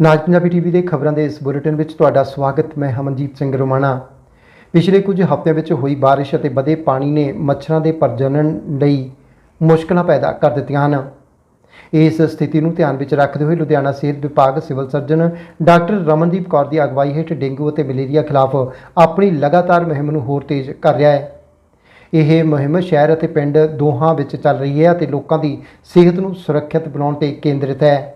ਨਾਜ Punjabi TV ਦੇ ਖਬਰਾਂ ਦੇ ਇਸ ਬੁਲੇਟਿਨ ਵਿੱਚ ਤੁਹਾਡਾ ਸਵਾਗਤ। ਮੈਂ ਹਮਨਜੀਤ ਸਿੰਘ ਰੋਮਾਣਾ। ਪਿਛਲੇ ਕੁਝ ਹਫ਼ਤਿਆਂ ਵਿੱਚ ਹੋਈ ਬਾਰਿਸ਼ ਅਤੇ ਵਧੇ ਪਾਣੀ ਨੇ ਮੱਛਰਾਂ ਦੇ ਪ੍ਰਜਨਨ ਲਈ ਮੁਸ਼ਕਲਾਂ ਪੈਦਾ ਕਰ ਦਿੱਤੀਆਂ ਹਨ। ਇਸ ਸਥਿਤੀ ਨੂੰ ਧਿਆਨ ਵਿੱਚ ਰੱਖਦੇ ਹੋਏ ਲੁਧਿਆਣਾ ਸਿਹਤ ਵਿਭਾਗ civil surgeon doctor Ramandeep Kaur ਦੀ ਅਗਵਾਈ ਹੇਠ ਡੇਂਗੂ ਅਤੇ ਮਲੇਰੀਆ ਖਿਲਾਫ ਆਪਣੀ ਲਗਾਤਾਰ ਮੁਹਿੰਮ ਨੂੰ ਹੋਰ ਤੇਜ਼ ਕਰ ਰਿਹਾ ਹੈ। ਇਹ ਮੁਹਿੰਮ ਸ਼ਹਿਰ ਅਤੇ ਪਿੰਡ ਦੋਹਾਂ ਵਿੱਚ ਚੱਲ ਰਹੀ ਹੈ ਅਤੇ ਲੋਕਾਂ ਦੀ ਸਿਹਤ ਨੂੰ ਸੁਰੱਖਿਅਤ ਬਣਾਉਣ ਤੇ ਕੇਂਦਰਿਤ ਹੈ।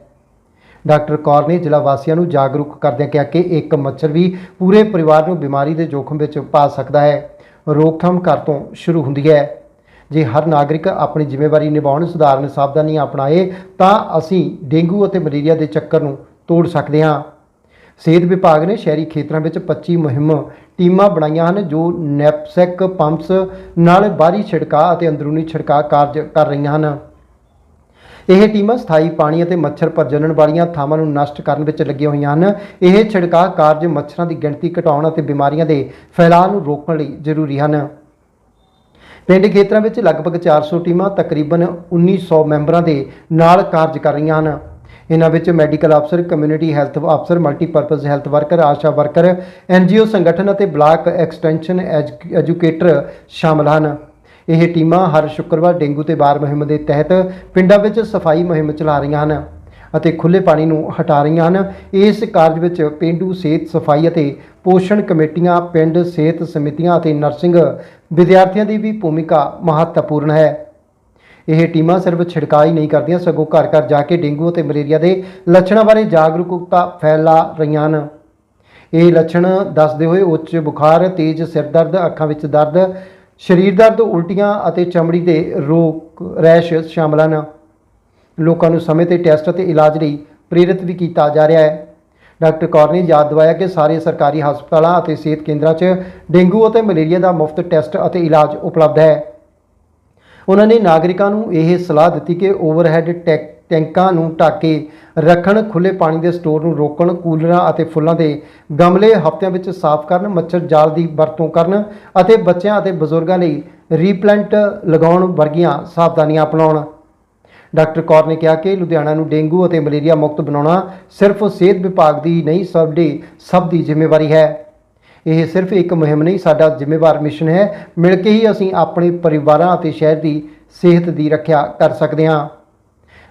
ਡਾਕਟਰ ਕੌਰ ਨੇ ਜ਼ਿਲ੍ਹਾ ਵਾਸੀਆਂ ਨੂੰ ਜਾਗਰੂਕ ਕਰਦਿਆਂ ਕਿਹਾ ਕਿ ਇੱਕ ਮੱਛਰ ਵੀ ਪੂਰੇ ਪਰਿਵਾਰ ਨੂੰ ਬਿਮਾਰੀ ਦੇ ਜੋਖਮ ਵਿੱਚ ਪਾ ਸਕਦਾ ਹੈ। ਰੋਕਥਾਮ ਘਰ ਤੋਂ ਸ਼ੁਰੂ ਹੁੰਦੀ ਹੈ। ਜੇ ਹਰ ਨਾਗਰਿਕ ਆਪਣੀ ਜ਼ਿੰਮੇਵਾਰੀ ਨਿਭਾਉਣ, ਸੁਧਾਰਨ ਸਾਵਧਾਨੀਆਂ ਅਪਣਾਏ, ਤਾਂ ਅਸੀਂ ਡੇਂਗੂ ਅਤੇ ਮਲੇਰੀਆ ਦੇ ਚੱਕਰ ਨੂੰ ਤੋੜ ਸਕਦੇ ਹਾਂ। ਸਿਹਤ ਵਿਭਾਗ ਨੇ ਸ਼ਹਿਰੀ ਖੇਤਰਾਂ ਵਿੱਚ 25 ਮੁਹਿੰਮ ਟੀਮਾਂ ਬਣਾਈਆਂ ਹਨ, ਜੋ ਨੈਪਸੈਕ ਪੰਪਸ ਨਾਲ ਬਾਹਰੀ ਛਿੜਕਾਅ ਅਤੇ ਅੰਦਰੂਨੀ ਛਿੜਕਾਅ ਕਾਰਜ ਕਰ ਰਹੀਆਂ ਹਨ। ਇਹ ਟੀਮਾਂ ਸਥਾਈ ਪਾਣੀ ਅਤੇ ਮੱਛਰ ਪ੍ਰਜਨਨ ਵਾਲੀਆਂ ਥਾਵਾਂ ਨੂੰ ਨਸ਼ਟ ਕਰਨ ਵਿੱਚ ਲੱਗੀਆਂ ਹੋਈਆਂ ਹਨ। ਇਹ ਛਿੜਕਾਅ ਕਾਰਜ ਮੱਛਰਾਂ ਦੀ ਗਿਣਤੀ ਘਟਾਉਣ ਅਤੇ ਬਿਮਾਰੀਆਂ ਦੇ ਫੈਲਾਅ ਨੂੰ ਰੋਕਣ ਲਈ ਜ਼ਰੂਰੀ ਹਨ। ਪਿੰਡ ਖੇਤਰਾਂ ਵਿੱਚ ਲਗਭਗ 400 ਟੀਮਾਂ ਤਕਰੀਬਨ 1900 ਮੈਂਬਰਾਂ ਦੇ ਨਾਲ ਕਾਰਜ ਕਰ ਰਹੀਆਂ ਹਨ। ਇਹਨਾਂ ਵਿੱਚ ਮੈਡੀਕਲ ਅਫਸਰ, ਕਮਿਊਨਿਟੀ ਹੈਲਥ ਅਫਸਰ, multipurpose health worker, ASHA worker NGO ਸੰਗਠਨ ਅਤੇ ਬਲਾਕ ਐਕਸਟੈਂਸ਼ਨ ਐਜੂ- ਐਜੂਕੇਟਰ ਸ਼ਾਮਲ ਹਨ। ਇਹ ਟੀਮਾਂ ਹਰ ਸ਼ੁੱਕਰਵਾਰ ਡੇਂਗੂ ਤੇ ਬਾਰ ਮੁਹਿੰਮ ਦੇ ਤਹਿਤ ਪਿੰਡਾਂ ਵਿੱਚ ਸਫ਼ਾਈ ਮੁਹਿੰਮ ਚਲਾ ਰਹੀਆਂ ਹਨ ਅਤੇ ਖੁੱਲੇ ਪਾਣੀ ਨੂੰ ਹਟਾ ਰਹੀਆਂ ਹਨ। ਇਸ ਕਾਰਜ ਵਿੱਚ ਪਿੰਡੂ ਸਿਹਤ ਸਫ਼ਾਈ ਅਤੇ ਪੋਸ਼ਣ ਕਮੇਟੀਆਂ, ਪਿੰਡ ਸਿਹਤ ਸਮਿਤੀਆਂ ਅਤੇ ਨਰਸਿੰਗ ਵਿਦਿਆਰਥੀਆਂ ਦੀ ਵੀ ਭੂਮਿਕਾ ਮਹੱਤਵਪੂਰਨ ਹੈ। ਇਹ ਟੀਮਾਂ ਸਿਰਫ ਛਿੜਕਾਅ ਹੀ ਨਹੀਂ ਕਰਦੀਆਂ, ਸਗੋਂ ਘਰ ਘਰ ਜਾ ਕੇ ਡੇਂਗੂ ਅਤੇ ਮਲੇਰੀਆ ਦੇ ਲੱਛਣਾਂ ਬਾਰੇ ਜਾਗਰੂਕਤਾ ਫੈਲਾ ਰਹੀਆਂ ਹਨ। ਇਹ ਲੱਛਣ ਦੱਸਦੇ ਹੋਏ ਉੱਚ ਬੁਖਾਰ, ਤੇਜ਼ ਸਿਰ ਦਰਦ ਅੱਖਾਂ ਵਿੱਚ ਦਰਦ ਸਰੀਰ ਦਰਦ, ਉਲਟੀਆਂ ਅਤੇ ਚਮੜੀ ਦੇ ਰੋਗ, ਰੈਸ਼ ਸ਼ਾਮਲ ਹਨ। ਲੋਕਾਂ ਨੂੰ ਸਮੇਂ ਤੇ ਟੈਸਟ ਅਤੇ ਇਲਾਜ ਲਈ ਪ੍ਰੇਰਿਤ ਵੀ ਕੀਤਾ ਜਾ ਰਿਹਾ ਹੈ। ਡਾਕਟਰ ਕੌਰ ਨੇ ਯਾਦ ਦਿਵਾਇਆ ਕਿ ਸਾਰੇ ਸਰਕਾਰੀ ਹਸਪਤਾਲਾਂ ਅਤੇ ਸਿਹਤ ਕੇਂਦਰਾਂ 'ਚ ਡੇਂਗੂ ਅਤੇ ਮਲੇਰੀਆ ਦਾ ਮੁਫਤ ਟੈਸਟ ਅਤੇ ਇਲਾਜ ਉਪਲਬਧ ਹੈ। ਉਹਨਾਂ ਨੇ ਨਾਗਰਿਕਾਂ ਨੂੰ ਇਹ ਸਲਾਹ ਦਿੱਤੀ ਕਿ ਓਵਰਹੈੱਡ ਟੈਕ ਟੈਂਕਾਂ ਨੂੰ ਢੱਕ ਕੇ ਰੱਖਣ ਖੁੱਲੇ ਪਾਣੀ ਦੇ ਸਟੋਰ ਨੂੰ ਰੋਕਣ, ਕੂਲਰਾਂ ਅਤੇ ਫੁੱਲਾਂ ਦੇ ਗਮਲੇ ਹਫ਼ਤਿਆਂ ਵਿੱਚ ਸਾਫ਼ ਕਰਨ, ਮੱਛਰ ਜਾਲ ਦੀ ਵਰਤੋਂ ਕਰਨ ਅਤੇ ਬੱਚਿਆਂ ਅਤੇ ਬਜ਼ੁਰਗਾਂ ਲਈ ਰੀਪਲੈਂਟ ਲਗਾਉਣ ਵਰਗੀਆਂ ਸਾਵਧਾਨੀਆਂ ਅਪਣਾਉਣ। ਡਾਕਟਰ ਕੌਰ ਨੇ ਕਿਹਾ ਕਿ ਲੁਧਿਆਣਾ ਨੂੰ ਡੇਂਗੂ ਅਤੇ ਮਲੇਰੀਆ ਮੁਕਤ ਬਣਾਉਣਾ ਸਿਰਫ ਸਿਹਤ ਵਿਭਾਗ ਦੀ ਨਹੀਂ ਸਾਡੇ ਸਭ ਦੀ ਜ਼ਿੰਮੇਵਾਰੀ ਹੈ। ਇਹ ਸਿਰਫ ਇੱਕ ਮੁਹਿੰਮ ਨਹੀਂ, ਸਾਡਾ ਜ਼ਿੰਮੇਵਾਰ ਮਿਸ਼ਨ ਹੈ। ਮਿਲ ਕੇ ਹੀ ਅਸੀਂ ਆਪਣੇ ਪਰਿਵਾਰਾਂ ਅਤੇ ਸ਼ਹਿਰ ਦੀ ਸਿਹਤ ਦੀ ਰੱਖਿਆ ਕਰ ਸਕਦੇ ਹਾਂ।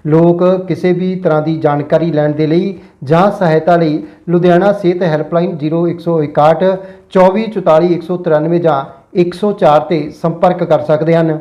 ਲੋਕ ਕਿਸੇ ਵੀ ਤਰ੍ਹਾਂ ਦੀ ਜਾਣਕਾਰੀ ਲੈਣ ਦੇ ਲਈ ਜਾਂ ਸਹਾਇਤਾ ਲਈ ਲੁਧਿਆਣਾ ਸਿਹਤ ਹੈਲਪਲਾਈਨ 0161 2444 193 ਜਾਂ 104 ਤੇ ਸੰਪਰਕ ਕਰ ਸਕਦੇ ਹਨ।